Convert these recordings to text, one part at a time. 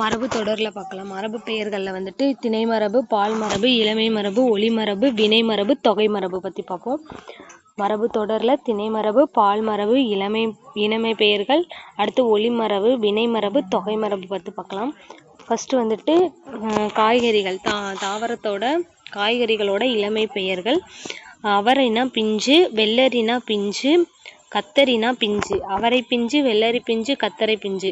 மரபு தொடரில் பார்க்கலாம் மரபு பெயர்களில் வந்துட்டு திணை மரபு பால் மரபு இளமை மரபு ஒளி மரபு வினை மரபு தொகை மரபு பற்றி பார்ப்போம் மரபு தொடரில் திணை மரபு பால் மரபு இளமை இனமை பெயர்கள் அடுத்து ஒளி மரபு வினை மரபு தொகை மரபு பற்றி பார்க்கலாம் ஃபஸ்ட்டு வந்துட்டு காய்கறிகள் தா தாவரத்தோட காய்கறிகளோட இளமை பெயர்கள். அவரைனா பிஞ்சு வெள்ளரினா பிஞ்சு கத்தரினா பிஞ்சு. அவரை பிஞ்சு வெள்ளரி பிஞ்சு கத்தரை பிஞ்சு.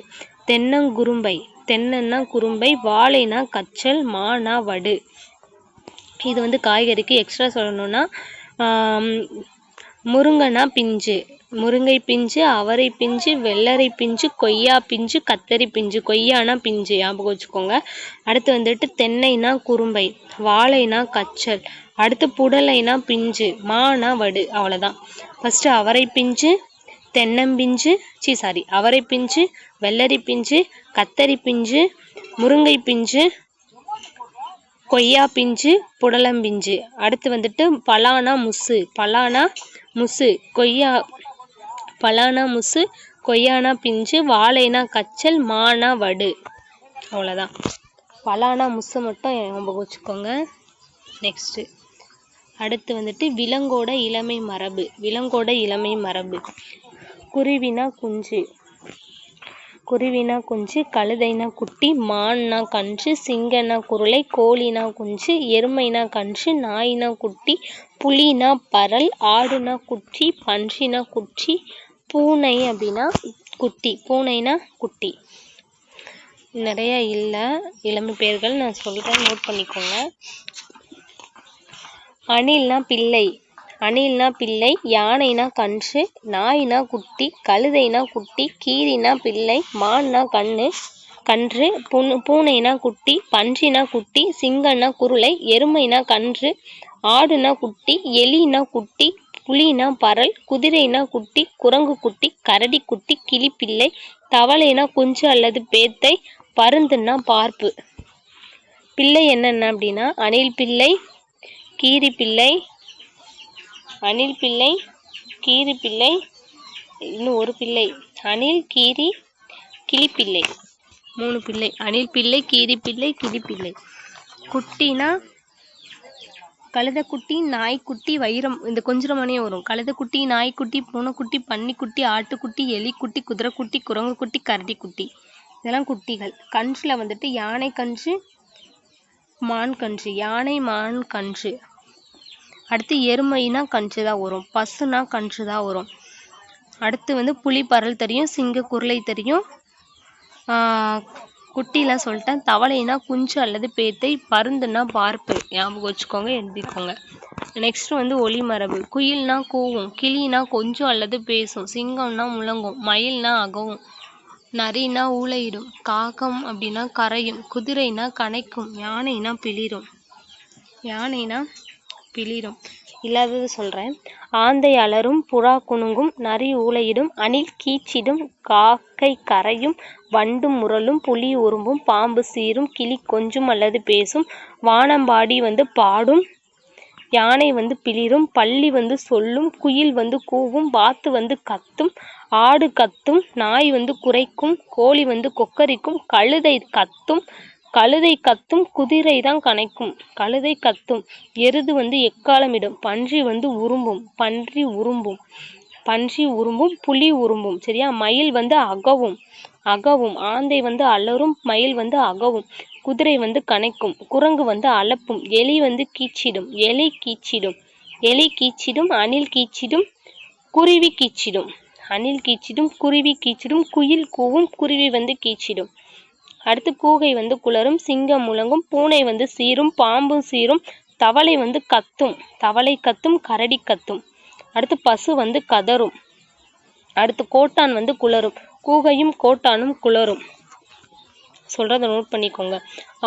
தென்னங்குரும்பை தென்னன்னா குறும்பை வாழைனா கச்சல் மானா வடு. இது வந்து காய்கறிக்கு எக்ஸ்ட்ரா சொல்லணும்னா முருங்கைனா பிஞ்சு. முருங்கை பிஞ்சு அவரை பிஞ்சு வெள்ளரை பிஞ்சு கொய்யா பிஞ்சு கத்தரி பிஞ்சு. கொய்யானா பிஞ்சு ஞாபகம் வச்சுக்கோங்க. அடுத்து வந்துட்டு தென்னைனா குறும்பை வாழைனா கச்சல். அடுத்து புடலைனா பிஞ்சு மானா வடு அவ்வளோதான் ஃபஸ்ட்டு அவரை பிஞ்சு தென்னம்பிஞ்சு சி சாரி அவரை பிஞ்சு வெள்ளரி பிஞ்சு கத்தரி பிஞ்சு முருங்கை பிஞ்சு கொய்யா பிஞ்சு புடலம்பிஞ்சு அடுத்து வந்துட்டு பலானா முசு பலானா முசு கொய்யா பலானா முசு கொய்யானா பிஞ்சு வாழைனா கச்சல் மானா வடு. அவ்வளோதான் பலானா முசு மட்டும் ஞாபகம் வச்சுக்கோங்க. நெக்ஸ்ட்டு அடுத்து வந்துட்டு விலங்கோட இளமை மரபு விலங்கோட இளமை மரபு. குருவினா குஞ்சு. குருவினா குஞ்சு கழுதைனா குட்டி மான்னா கன்று சிங்கனா குருளை கோழினா குஞ்சு எருமைனா கன்று நாயினா குட்டி புலினா பரல் ஆடுனா குட்டி பன்றினா குட்டி பூனை அப்படின்னா குட்டி பூனைனா குட்டி. நிறைய இல்லை இளமை பெயர்கள் நான் சொல்கிறேன் நோட் பண்ணிக்கோங்க. அணில்னா பிள்ளை. அணில்னா பிள்ளை யானைனா கன்று நாய்னா குட்டி கழுதைனா குட்டி கீரினா பிள்ளை மான்னா கண்ணு கன்று புண் பூனைனா குட்டி பன்றினா குட்டி சிங்கன்னா குருளை எருமைனா கன்று ஆடுனா குட்டி எலினா குட்டி புலினா பரல் குதிரைனா குட்டி குரங்கு குட்டி கரடி குட்டி கிளிப்பிள்ளை தவளைனா குஞ்சு அல்லது பேத்தை பருந்துன்னா பார்ப்பு. பிள்ளை என்னென்ன அப்படின்னா அணில் பிள்ளை கீரி பிள்ளை அணில் பிள்ளை கீரி பிள்ளை இன்னும் ஒரு பிள்ளை. அணில் கீரி கிளிப்பிள்ளை மூணு பிள்ளை. அணில் பிள்ளை கீரி பிள்ளை கிளிப்பிள்ளை குட்டினா கழுதக்குட்டி நாய்க்குட்டி வைரம். இந்த கொஞ்சரமானே வரும். கழுதக்குட்டி நாய்க்குட்டி பூனைக்குட்டி பன்னிக்குட்டி ஆட்டுக்குட்டி எலிக்குட்டி குதிரைக்குட்டி குரங்குக்குட்டி கரடிக்குட்டி இதெல்லாம் குட்டிகள். கன்றில் வந்துட்டு யானை கன்று மான் கன்று. யானை மான் கன்று. அடுத்து எருமைனா கன்று தான் வரும் பசுனா கன்று தான் வரும். அடுத்து வந்து புலி பரல் தெரியும் சிங்க குருளை தெரியும். குட்டிலாம் சொல்லிட்டேன் தவளைனா குஞ்சு அல்லது பேத்தை பருந்துனா பார்ப்பு ஞாபகம் வச்சுக்கோங்க எழுதிக்கோங்க. நெக்ஸ்ட் வந்து ஒளி மரபு குயில்னா கூவும் கிளினா கொஞ்சம் அல்லது பேசும் சிங்கம்னா முழங்கும் மயில்னா அகவும் நரினா ஊளையிடும் காகம் அப்படின்னா கரையும் குதிரைனா கனைக்கும் யானைனா பிளிரும். யானைனா பிளிரும். இல்லாதது சொல்கிறேன் ஆந்தை அலறும் புறா குணுங்கும் நரி ஊளையிடும் அணில் கீச்சிடும் காக்கை கரையும் வண்டு முரலும் புலி உரும்பும் பாம்பு சீரும் கிளி கொஞ்சும் அல்லது பேசும் வானம்பாடி வந்து பாடும் யானை வந்து பிளிரும் பள்ளி வந்து சொல்லும் குயில் வந்து கூவும் வாத்து வந்து கத்தும் ஆடு கத்தும் நாய் வந்து குரைக்கும் கோழி வந்து கொக்கரிக்கும் கழுதை கத்தும் கழுதை கத்தும் குதிரை தான் கனைக்கும். கழுதை கத்தும். எருது வந்து எக்காலமிடும். பன்றி வந்து உரும்பும். பன்றி உரும்பும். பன்றி உரும்பும் புலி உரும்பும். சரியா? மயில் வந்து அகவும். அகவும். ஆந்தை வந்து அலறும் மயில் வந்து அகவும். குதிரை வந்து கனைக்கும். குரங்கு வந்து அலப்பும். எலி வந்து கீச்சிடும். எலி கீச்சிடும். எலி கீச்சிடும். அணில் கீச்சிடும். குருவி கீச்சிடும். அணில் கீச்சிடும். குருவி கீச்சிடும். குயில் கூவும். குருவி வந்து கீச்சிடும். அடுத்து கூகை வந்து குளரும் சிங்கம் முழங்கும் பூனை வந்து சீரும் பாம்பும் சீரும் தவளை வந்து கத்தும் தவளை கத்தும் கரடி கத்தும். அடுத்து பசு வந்து கதறும். அடுத்து கோட்டான் வந்து குளரும் கூகையும் கோட்டானும் குளரும். சொல்கிறத நோட் பண்ணிக்கோங்க.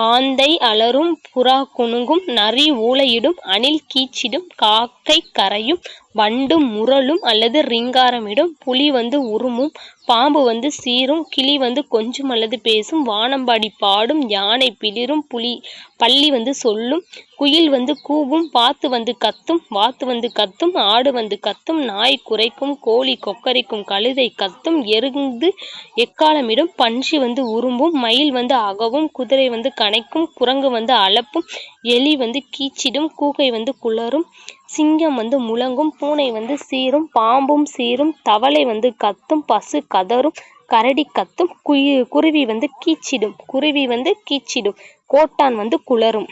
ஆந்தை அலறும் புறா குணுங்கும் நரி ஊளையிடும் அணில் கீச்சிடும் காக்கை கரையும் வண்டு முரளும் அல்லது ரிங்காரமிடும். புலி வந்து உருமும் பாம்பு வந்து சீரும் கிளி வந்து கொஞ்சம் அல்லது பேசும் வானம்பாடி பாடும் யானை பிளிரும் புலி பள்ளி வந்து சொல்லும் குயில் வந்து கூவும் பாத்து வந்து கத்தும் வாத்து வந்து கத்தும் ஆடு வந்து கத்தும் நாய் குறைக்கும் கோழி கொக்கரிக்கும் கழுதை கத்தும் எருந்து எக்காலமிடும் பன்றி வந்து உரும்பும் மயில் வந்து அகவும் குதிரை வந்து அணைக்கும் குரங்கு வந்து அலப்பும் எலி வந்து கீச்சிடும் கூகை வந்து குளரும் சிங்கம் வந்து முழங்கும் பூனை வந்து சீரும் பாம்பும் சீரும் தவளை வந்து கத்தும் பசு கதறும் கரடி கத்தும் குயி குருவி வந்து கீச்சிடும் குருவி வந்து கீச்சிடும் கோட்டான் வந்து குளரும்.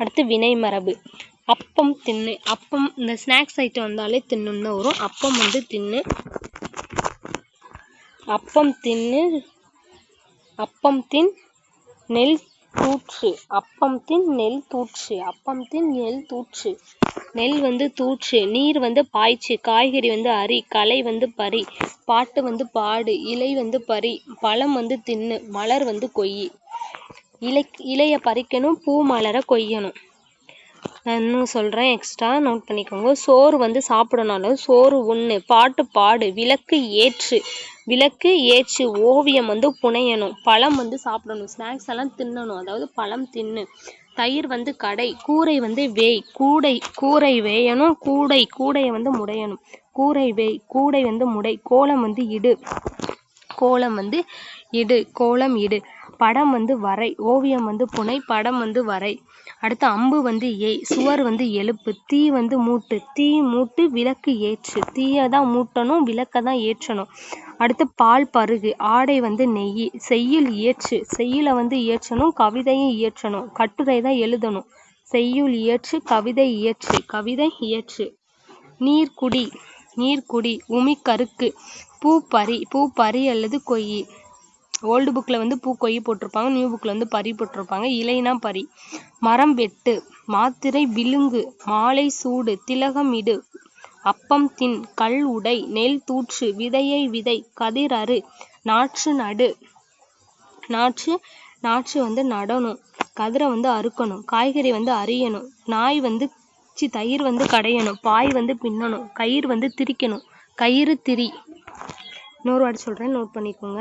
அடுத்து வினை மரபு. அப்பம் தின்னு அப்பம் இந்த ஸ்நாக்ஸ் ஐட்டம் வந்தாலே தின்னுன்னு வரும். அப்பம் வந்து தின்னு அப்பம் தின்னு அப்பம் தின் நெல் தூற்று. அப்பம் தின் நெல் தூற்று. அப்பம் தின் நெல் தூற்று. நெல் வந்து தூற்று. நீர் வந்து பாய்ச்சு. காய்கறி வந்து அரி. களை வந்து பறி. பாட்டு வந்து பாடு. இலை வந்து பறி. பழம் வந்து தின்னு. மலர் வந்து கொய்யி. இலை இலையை பறிக்கணும். பூ மலரை கொய்யணும். நான் இன்னும் சொல்கிறேன் எக்ஸ்ட்ரா நோட் பண்ணிக்கோங்க. சோறு வந்து சாப்பிடனாலும் சோறு ஒன்று பாட்டு பாடு விளக்கு ஏற்று. விளக்கு ஏற்று ஓவியம் வந்து புனையணும். பழம் வந்து சாப்பிடணும். ஸ்நாக்ஸ் எல்லாம் தின்னணும். அதாவது பழம் தின்னு. தயிர் வந்து கடை கூரை வந்து வேய். கூடை கூரை வேயணும். கூடை கூடையை வந்து முடையணும். கூரை வேய் கூடை வந்து முடை. கோலம் வந்து இடு. கோலம் வந்து இடு. கோலம் இடு. படம் வந்து வரை. ஓவியம் வந்து புனை. படம் வந்து வரை. அடுத்து அம்பு வந்து ஏய் சுவர் வந்து எழுப்பு தீ வந்து மூட்டு. தீ மூட்டு விளக்கு ஏற்று. தீயை தான் மூட்டணும் விளக்கை தான் ஏற்றணும். அடுத்து பால் பருகு ஆடை வந்து நெய் செய்யுள் இயற்று செய்யுளை வந்து இயற்றணும் கவிதையும் இயற்றணும் கட்டுரை தான் எழுதணும். செய்யுள் இயற்று கவிதை இயற்று கவிதை இயற்று நீர்க்குடி நீர்க்குடி உமி கருக்கு பூ பறி பூ பறி அல்லது கொய்யி. ஓல்டு புக்கில் வந்து பூ கொய்யி போட்டிருப்பாங்க நியூ புக்கில் வந்து பறி போட்டிருப்பாங்க. இலைனா பறி. மரம் வெட்டு மாத்திரை விழுங்கு மாலை சூடு திலகம் இடு அப்பம் தின் கல் உடை நெல் தூற்று விதையை விதை கதிர் அறு நாற்று நடு. நாற்று நாற்று வந்து நடணும். கதிரை வந்து அறுக்கணும். காய்கறி வந்து அரியணும். நாய் வந்து சி தயிர் வந்து கடையணும். பாய் வந்து பின்னணும். கயிறு வந்து திரிக்கணும். கயிறு திரி. இன்னொரு வாட்டி சொல்கிறேன் நோட் பண்ணிக்கோங்க.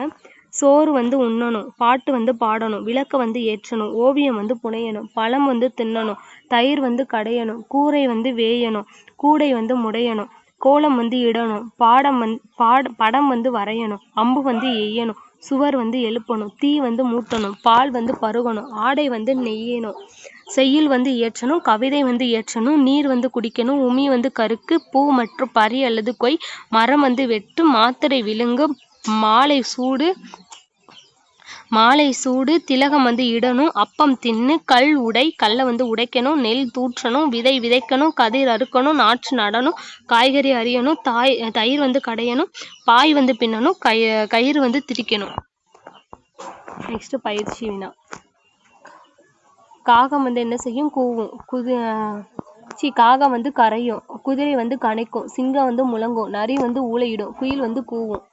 சோறு வந்து உண்ணணும் பாட்டு வந்து பாடணும் விளக்கு வந்து ஏற்றணும் ஓவியம் வந்து புனையணும் பழம் வந்து தின்னணும் தயிர் வந்து கடையணும் கூரை வந்து வேயணும் கூடை வந்து முடையணும் கோலம் வந்து இடணும் பாடம் வந் பாட படம் வந்து வரையணும் அம்பு வந்து எய்யணும் சுவர் வந்து எழுப்பணும் தீ வந்து மூட்டணும் பால் வந்து பருகணும் ஆடை வந்து நெய்யணும் செய்யுள் வந்து இயற்றணும் கவிதை வந்து இயற்றணும் நீர் வந்து குடிக்கணும் உமி வந்து கருக்கு பூ மற்றும் பறி அல்லது கொய் மரம் வந்து வெட்டு மாத்திரை விழுங்கு மாலை சூடு மாலை சூடு திலகம் வந்து இடணும் அப்பம் தின்னு கல் உடை கல்லை வந்து உடைக்கணும் நெல் தூற்றணும் விதை விதைக்கணும் கதிர் அறுக்கணும் நாற்று நடணும் காய்கறி அறியணும் தாய் தயிர் வந்து கடையணும் பாய் வந்து பின்னணும் கய கயிறு வந்து திரிக்கணும். நெக்ஸ்ட் பயிற்சி வினா. காகம் வந்து என்ன செய்யும்? கூவும். குது சி காகம் வந்து கரையும். குதிரை வந்து கனைக்கும் சிங்கம் வந்து முழங்கும். நரி வந்து ஊளையிடும். குயில் வந்து கூவும்.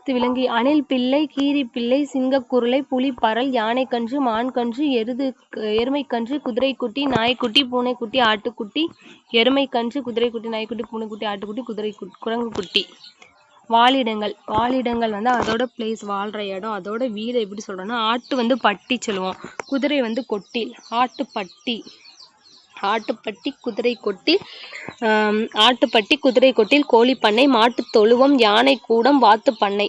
பத்து விலங்கு அணில் பிள்ளை கீரி பிள்ளை சிங்கக்குருளை புலி பறல் யானைக்கன்று மான்கன்று எருது எருமைக்கன்று குதிரைக்குட்டி நாய்க்குட்டி பூனைக்குட்டி ஆட்டுக்குட்டி எருமைக்கன்று குதிரைக்குட்டி நாய்க்குட்டி பூனைக்குட்டி ஆட்டுக்குட்டி குதிரை குரங்குக்குட்டி வாழிடங்கள் வாழிடங்கள் வந்து அதோட பிளேஸ் வாழ்கிற இடம். அதோட வீடு எப்படி சொல்கிறோன்னா ஆட்டு வந்து பட்டி சொல்லுவோம். குதிரை வந்து கொட்டில் ஆட்டுப்பட்டி ஆட்டுப்பட்டி குதிரை கொட்டில் ஆட்டுப்பட்டி குதிரை கொட்டில் கோழி பண்ணை மாட்டுத் தொழுவம் யானை கூடம் வாத்து பண்ணை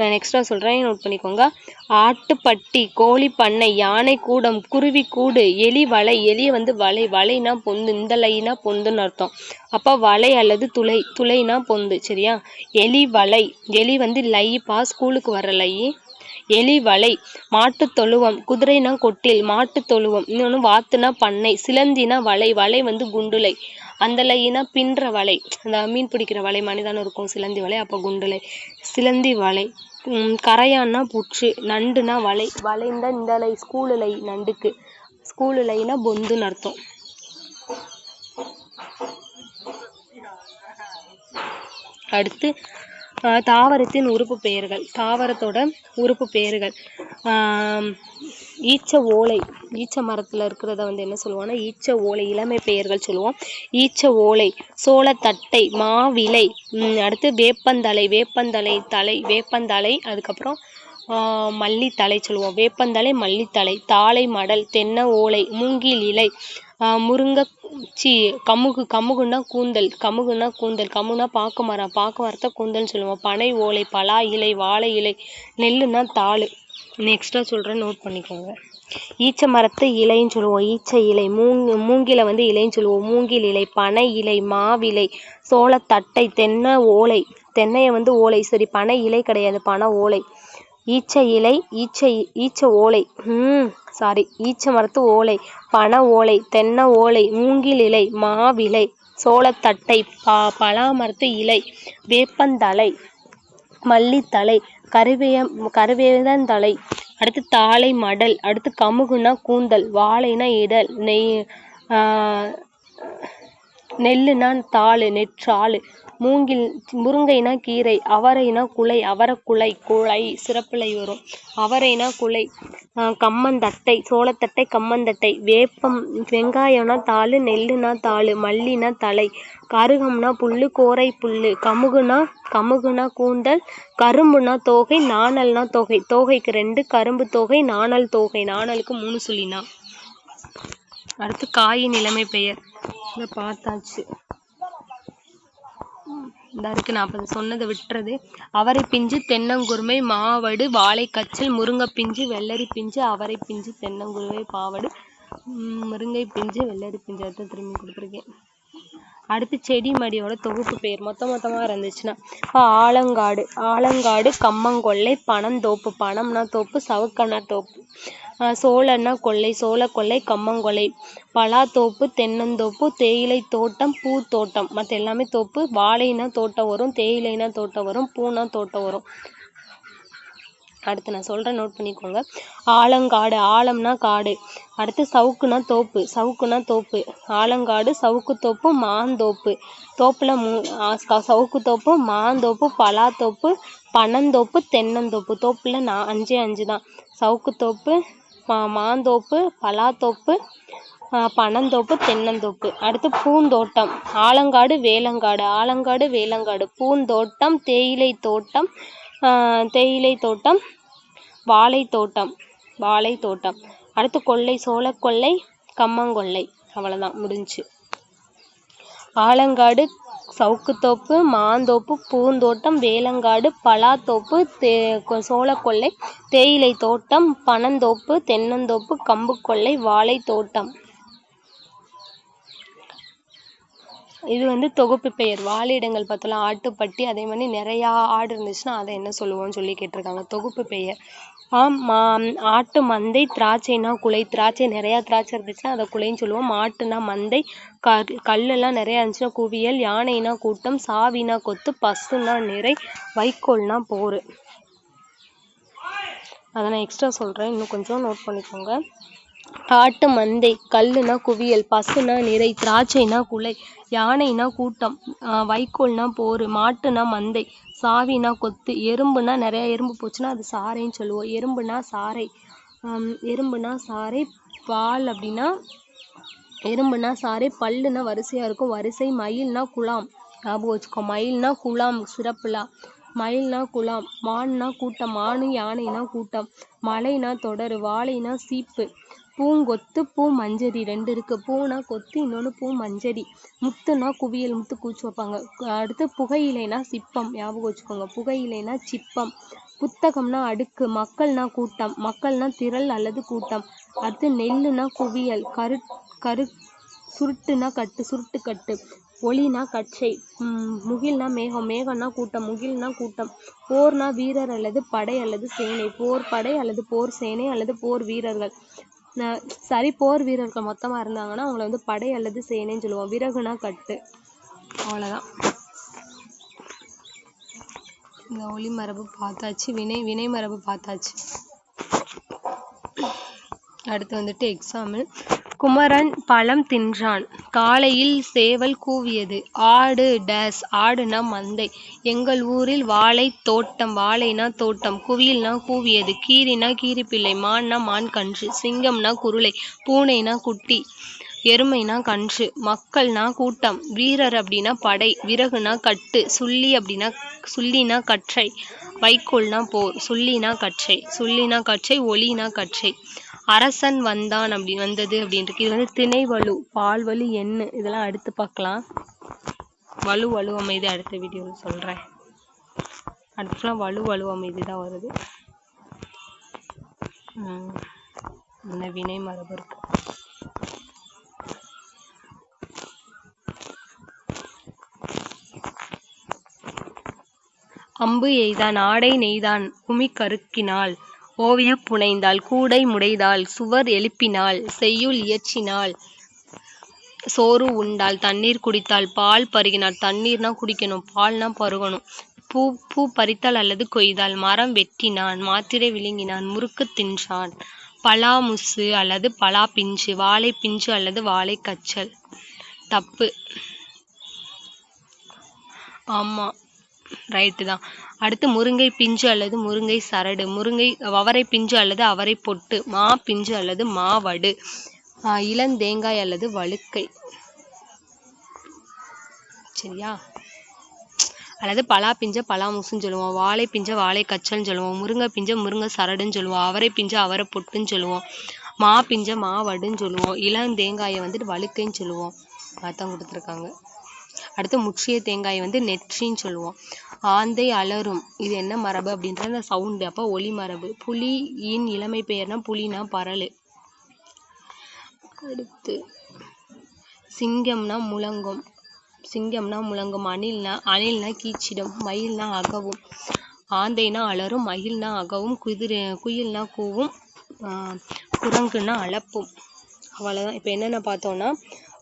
நான் எக்ஸ்ட்ரா சொல்கிறேன் நோட் பண்ணிக்கோங்க. ஆட்டுப்பட்டி கோழி பண்ணை யானை கூடம் குருவி கூடு எலி வலை. எலி வந்து வலை வலைனா பொந்து இந்த லைனா பொந்துன்னு அர்த்தம். அப்போ வலை அல்லது துளை துளைனா பொந்து சரியா? எலி வலை. எலி வந்து லை பா ஸ்கூலுக்கு வர லை. எலி வலை மாட்டுத் தொழுவம் குதிரைனா கொட்டில் மாட்டுத் தொழுவம் இன்னொன்று வாத்துனா பண்ணை சிலந்தினா வலை வலை வந்து குண்டுலை. அந்த லைனா பின்ற வலை அந்த மீன் பிடிக்கிற வலை மணிதானம் இருக்கும் சிலந்தி வலை அப்போ குண்டுலை. சிலந்தி வலை உம் கரையான்னா புற்று நண்டுனா வலை வலைந்தா இந்த லை ஸ்கூலுலை நண்டுக்கு. ஸ்கூல் லைனா பொந்துன்னு அர்த்தம். அடுத்து தாவரத்தின் உறுப்பு பெயர்கள். தாவரத்தோட உறுப்பு பெயர்கள். ஈச்ச ஓலை. ஈச்ச மரத்தில் இருக்கிறத வந்து என்ன சொல்லுவோம்னா ஈச்ச ஓலை இளமை பெயர்கள் சொல்லுவோம். ஈச்ச ஓலை சோளத்தட்டை மாவிலை அடுத்து வேப்பந்தலை வேப்பந்தலை தலை வேப்பந்தலை அதுக்கப்புறம் மல்லித்தலை சொல்லுவோம். வேப்பந்தலை மல்லித்தலை தாழை மடல் தென்னை ஓலை மூங்கில் இலை முருங்கை சி கமுகு கமுகுன்னா கூந்தல் கமுகுன்னா கூந்தல் கமுகுனா பாக்கு மரம் பாக்கு மரத்தை கூந்தல்னு சொல்லுவோம். பனை ஓலை பலா இலை வாழை இலை நெல்லுன்னா தாள். நெக்ஸ்ட்டாக சொல்கிறேன் நோட் பண்ணிக்கோங்க. ஈச்ச மரத்தை இலைன்னு சொல்லுவோம். ஈச்ச இலை மூங் மூங்கில வந்து இலைன்னு சொல்லுவோம். மூங்கில் இலை பனை இலை மாவிலை சோளத்தட்டை தென்னை ஓலை. தென்னையை வந்து ஓலை சரி பனை இலை கிடையாது பனை ஓலை. ஈச்ச இலை ஈச்ச ஈச்ச ஓலை. ம் சாரி ஈச்ச மரத்து ஓலை. பனை ஓலை தென்னை ஓலை மூங்கில் இலை மாவிலை சோளத்தட்டை பா பலாமரத்து இலை வேப்பந்தலை மல்லித்தலை கருவேயம் கருவேதந்தலை அடுத்து தாழை மடல் அடுத்து கமுகுனா கூந்தல் வாழைனா இதழ் நெய் ஆஹ் நெல்லுனா தாள் நெற்றாள் மூங்கில் முருங்கைனா கீரை அவரைனா குலை அவரக்குலை குலை சிறப்பிலை வரும். அவரைனா குலை கம்மந்தட்டை சோளத்தட்டை கம்மந்தட்டை வேப்பம் வெங்காயம்னா தாள் நெல்லுனா தாள் மல்லினா தலை கருகம்னா புல்லு கோரை புல்லு கமுகுனா கமுகுனா கூந்தல் கரும்புனா தோகை நாணல்னா தோகை. தோகைக்கு ரெண்டு கரும்பு தோகை நாணல் தோகை. நாணலுக்கு மூணு சொல்லினா. அடுத்து காயின் நிலைமை பெயர். இதை பார்த்தாச்சு. இந்த இருக்கு. நாற்பது சொன்னதை விட்டுறது. அவரை பிஞ்சு தென்னங்குருமை மாவடு வாழைக்கச்சல் முருங்கை பிஞ்சு வெள்ளரி பிஞ்சு அவரை பிஞ்சு தென்னங்குருமை பாவடு உம் முருங்கை பிஞ்சு வெள்ளரி பிஞ்சு அடுத்து திரும்பி கொடுத்துருக்கேன். அடுத்து செடி மடியோட தொகுப்பு பெயர் மொத்த மொத்தமா இருந்துச்சுன்னா. இப்போ ஆலங்காடு. ஆலங்காடு கம்மங்கொல்லை பனந்தோப்பு. பனம்னா தோப்பு சவுக்கண்ணா தோப்பு. சோளன்னா கொல்லை சோளக்கொல்லை கம்மங்கொல்லை பலாத்தோப்பு தென்னந்தோப்பு தேயிலை தோட்டம் பூத்தோட்டம். மற்ற எல்லாமே தோப்பு. வாழைனா தோட்டம் வரும் தேயிலைனா தோட்டம் வரும் பூனா தோட்டம் வரும். அடுத்து நான் சொல்றேன் நோட் பண்ணிக்கோங்க. ஆலங்காடு. ஆலம்னா காடு. அடுத்து சவுக்குனா தோப்பு. சவுக்குனா தோப்பு. ஆலங்காடு சவுக்கு தோப்பு மாந்தோப்பு. தோப்புல மூ சவுக்கு தோப்பு மாந்தோப்பு பலாத்தோப்பு பனந்தோப்பு தென்னந்தோப்பு. தோப்புல நான் அஞ்சே அஞ்சு தான். சவுக்கு தோப்பு மா மாந்தோப்பு பலாத்தோப்பு பனந்தோப்பு தென்னந்தோப்பு. அடுத்து பூந்தோட்டம். ஆலங்காடு வேலங்காடு. ஆலங்காடு வேலங்காடு. பூந்தோட்டம் தேயிலை தோட்டம் தேயிலை தோட்டம் வாழை தோட்டம். வாழை தோட்டம். அடுத்து கொல்லை சோளக்கொள்ளை கம்மங்கொல்லை அவ்வளவுதான். முடிஞ்சுச்சு ஆலங்காடு சவுக்குத்தோப்பு மாந்தோப்பு பூந்தோட்டம் வேலங்காடு பலாத்தோப்பு தே கொ- சோளக்கொல்லை தேயிலை தோட்டம் பனந்தோப்பு தென்னந்தோப்பு கம்புக்கொல்லை வாழை தோட்டம் இது வந்து தொகுப்பு பெயர். வாழிடங்கள் பார்த்தலாம் ஆட்டுப்பட்டி அதே மாதிரி நிறையா ஆடு இருந்துச்சுன்னா அதை என்ன சொல்லுவோம்னு சொல்லி கேட்டிருக்காங்க. தொகுப்பு பெயர். ஆம் மா- ஆட்டு மந்தை திராட்சைனா குலை. திராட்சை நிறையா திராட்சை இருந்துச்சுன்னா அதை குலைன்னு சொல்லுவோம். மாட்டுனா மந்தை கல் கல்லெல்லாம் நிறையா இருந்துச்சுன்னா குவியல் யானைனா கூட்டம் சாவினா கொத்து பசுனா நிறை வைக்கோல்னா போர். அதை நான் எக்ஸ்ட்ரா சொல்கிறேன் இன்னும் கொஞ்சம் நோட் பண்ணிக்கோங்க. ஆட்டு மந்தை கல்லுனா குவியல் பசுனா நிறை திராட்சைனா குலை யானைனா கூட்டம் ஆஹ் வைக்கோல்னா போர் மாட்டுனா மந்தை சாவினா கொத்து. எறும்புனா நிறைய எறும்பு போச்சுன்னா அது சாறைன்னு சொல்லுவோம். எறும்புனா சாறை. எறும்புனா சாறை பால் அப்படின்னா எறும்புனா சாறை பல்லுனா வரிசையா இருக்கும். வரிசை மயில்னா குழாம். ஞாபகம் வச்சுக்கோ. மயில்னா குழாம் சிறப்புலாம் மயில்னா குளம் மான்னா கூட்டம். மானு யானைனா கூட்டம். மலைனா தொடரு. வாழைனா சீப்பு. பூங்கொத்து பூ மஞ்சரி ரெண்டு இருக்கு. பூனா கொத்து இன்னொன்று பூ மஞ்சரி முத்துனா குவியல் முத்து கூச்சு வைப்பாங்க. அடுத்து புகையிலைனா சிப்பம் ஞாபகம் வச்சுக்கோங்க. புகையிலைனா சிப்பம். புத்தகம்னா அடுக்கு மக்கள்னா கூட்டம். மக்கள்னா திரள் அல்லது கூட்டம். அடுத்து நெல்லுனா குவியல் கரு கரு சுருட்டுனா கட்டு சுருட்டு கட்டு. ஒளினா கச்சை உம் முகில்னா மேகம் மேகம்னா கூட்டம் முகில்னா கூட்டம். போர்னா வீரர் அல்லது படை அல்லது சேனை. போர் படை அல்லது போர் சேனை அல்லது போர் வீரர்கள். சரி போர் வீரர்கள் மொத்தமாக இருந்தாங்கன்னா அவங்கள வந்து படை அல்லது சேனைன்னு சொல்லுவோம். விறகுனா கட்டு. அவ்வளோதான் இந்த ஒளி மரபு பார்த்தாச்சு. வினை வினை மரபு பார்த்தாச்சு. அடுத்து வந்துட்டு எக்ஸாம்பிள் குமரன் பழம் தின்றான். காலையில் சேவல் கூவியது. ஆடு டேஸ் ஆடுனா மந்தை. எங்கள் ஊரில் வாழைத் தோட்டம் வாழைனா தோட்டம். குவியல்னா கூவியது. கீரினா கீரிப்பிள்ளை. மான்னா கன்று சிங்கம்னா குருளை. பூனைனா குட்டி. எருமைனா கன்று. மக்கள்னா கூட்டம். வீரர் அப்படின்னா படை. விறகுனா கட்டு. சுள்ளி அப்படின்னா சுள்ளினா கற்றை. வைக்கோல்னா போர். சுள்ளினா கற்றை. சுள்ளினா கற்றை. ஒளினா கற்றை. அரசன் வந்தான் அப்படி வந்தது அப்படின்ட்டு இது வந்து திணை வலு. பால் வலு என்ன இதெல்லாம் அடுத்து பார்க்கலாம். வலு வலு அமைதி அடுத்த வீடியோவில் சொல்கிறேன். அடுத்துலாம் வலு வலு அமைதி தான் வருது. ம். இந்த வினை மரபு இருக்கு. அம்பு எய்தான் ஆடை நெய்தான் உமி கருக்கினாள் ஓவியம் புனைந்தாள் கூடை முடைந்தாள் சுவர் எழுப்பினாள் செய்யுள் இயற்றினாள் சோறு உண்டாள் தண்ணீர் குடித்தாள் பால் பருகினாள் தண்ணீர்னா குடிக்கணும் பால்னா பருகணும். பூ பூ பறித்தாள் அல்லது கொய்தாள் மரம் வெட்டினான் மாத்திரை விழுங்கினான் முறுக்கு தின்றான் பலா முசு அல்லது பலா பிஞ்சு வாழை பிஞ்சு அல்லது வாழை கச்சல் தப்பு. ஆமாம் ரைட்டு தான். அடுத்து முருங்கை பிஞ்சு அல்லது முருங்கை சரடு. முருங்கை அவரை பிஞ்சு அல்லது அவரை பொட்டு. மா பிஞ்சு அல்லது மாவடு. இளந்தேங்காய் அல்லது வழுக்கை. சரியா? அல்லது பலா பிஞ்ச பலா முசுன்னு சொல்லுவோம். வாழை பிஞ்ச வாழை கச்சல்னு சொல்லுவோம். முருங்கை பிஞ்ச முருங்கை சரடுன்னு சொல்லுவோம். அவரை பிஞ்ச அவரை பொட்டுன்னு சொல்லுவோம். மா பிஞ்ச மாவடுன்னு சொல்லுவோம். இளந்தேங்காயை வந்துட்டு வழுக்கைன்னு சொல்லுவோம். அதான் கொடுத்துருக்காங்க. அடுத்து முற்றிய தேங்காய் வந்து நெற்றின்னு சொல்லுவோம். ஆந்தை அலரும். இது என்ன மரபு அப்படின்றது? அந்த சவுண்டு அப்போ ஒலி மரபு. புலியின் இளமை பெயர்னா புலினா பரலு. அடுத்து சிங்கம்னா முழங்கும். சிங்கம்னா முழங்கும். அணில்னா அணில்னா கீச்சிடும். மயில்னா அகவும். ஆந்தைனா அலரும். மயில்னா அகவும். குதிரை குயில்னா கூவும். ஆஹ் குரங்குனா அளப்பும் அவ்வளோதான் இப்போ என்னென்ன பார்த்தோம்னா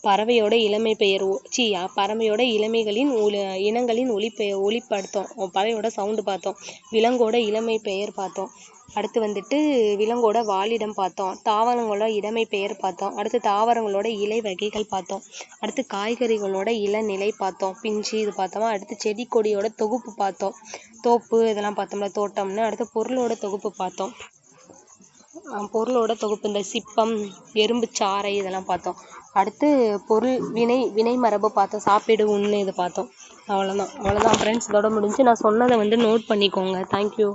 பறவையோட இளமை பெயர் ஒ- சி பறவையோட இளமைகளின் ஒலி இனங்களின் ஒலி பெயர் ஒளிப்படுத்தோம். பறவையோட சவுண்டு பார்த்தோம். விலங்கோட இளமை பெயர் பார்த்தோம். அடுத்து வந்துட்டு விலங்கோட வாழிடம் பார்த்தோம். தாவரங்களோட இளமை பெயர் பார்த்தோம். அடுத்து தாவரங்களோட இலை வகைகள் பார்த்தோம். அடுத்து காய்கறிகளோட இளநிலை பார்த்தோம். பிஞ்சு இது பார்த்தோமா? அடுத்து செடி கொடியோட தொகுப்பு பார்த்தோம். தோப்பு இதெல்லாம் பார்த்தோம்ல தோட்டம்னு. அடுத்து பொருளோட தொகுப்பு பார்த்தோம். பொருளோட தொகுப்பு இந்த சிப்பம் எறும்பு சாறை இதெல்லாம் பார்த்தோம். அடுத்து பொருள் வினை வினை மரபு பார்த்தோம். சாப்பிடு உண்ணு இது பார்த்தோம். அவ்வளோதான் அவ்வளோதான் ஃப்ரெண்ட்ஸ் இதோட முடிஞ்சு நான் சொன்னதை வந்து நோட் பண்ணிக்கோங்க. தேங்க்யூ